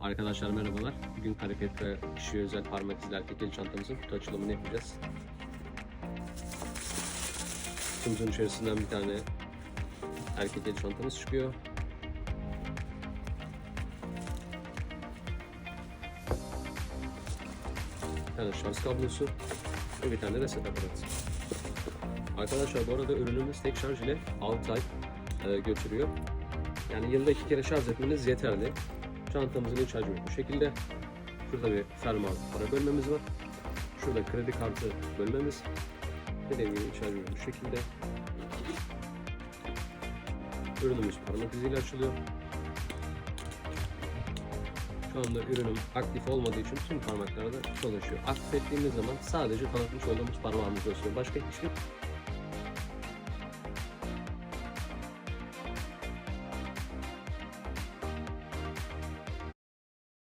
Arkadaşlar merhabalar. Bugün hareket ve kişiye özel parmak izler tekeli çantamızın kutu açılımını yapacağız. Kutumuzun içerisinden bir tane erkek el çantamız çıkıyor. Bir tane şarj kablosu ve bir tane de reset aparatı. Arkadaşlar bu arada ürünümüz tek şarj ile 6 ay e, götürüyor. Yani yılda iki kere şarj etmeniz yeterli. Çantamızın iç hacmi bu şekilde. Şurada bir fermuar para bölmemiz var. Şurada kredi kartı bölmemiz. Dediğim gibi iç hacmi bu şekilde. Ürünümüz parmak iziyle açılıyor. Şu anda ürünüm aktif olmadığı için tüm parmaklarda çalışıyor. Aktif ettiğimiz zaman sadece tanıtmış olduğumuz parmağımız çalışıyor. Başka hiçbir